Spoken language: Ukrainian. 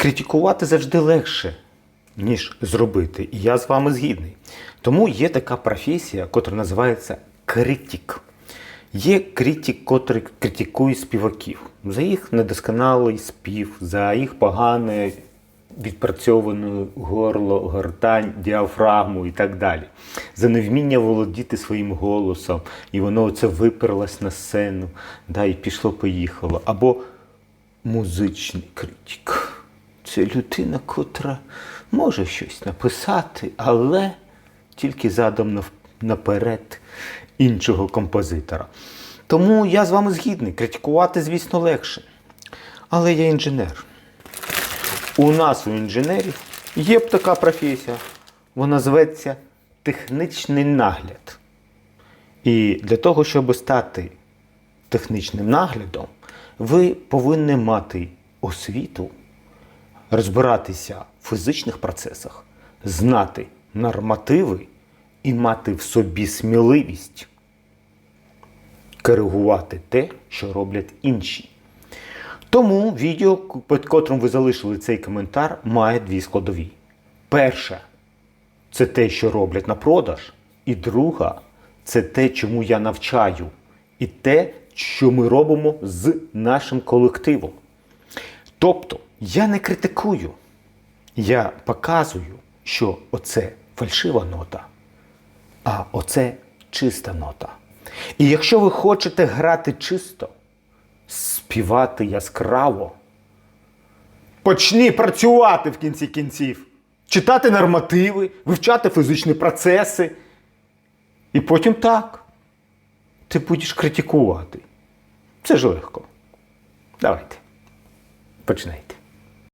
критикувати завжди легше, ніж зробити. І я з вами згідний. Тому є така професія, яка називається критик. Є критик, котрий критикує співаків за їх недосконалий спів, за їх погане відпрацьоване горло, гортань, діафрагму і так далі. За невміння володіти своїм голосом, і воно це виперлось на сцену, да, і пішло-поїхало. Або музичний критик. Це людина, котра може щось написати, але тільки задом наперед іншого композитора. Тому я з вами згідний. Критикувати, звісно, легше. Але я інженер. У нас у інженерів є б така професія. Вона зветься технічний нагляд. І для того, щоб стати технічним наглядом, ви повинні мати освіту, розбиратися в фізичних процесах, знати нормативи і мати в собі сміливість коригувати те, що роблять інші. Тому відео, під котрим ви залишили цей коментар, має дві складові. Перша це те, що роблять на продаж. І друга це те, чому я навчаю, і те, що ми робимо з нашим колективом. Тобто я не критикую, я показую, що оце фальшива нота, а оце чиста нота. І якщо ви хочете грати чисто, співати яскраво, почни працювати в кінці кінців, читати нормативи, вивчати фізичні процеси. І потім так. Ти будеш критикувати. Це ж легко. Давайте. Починайте.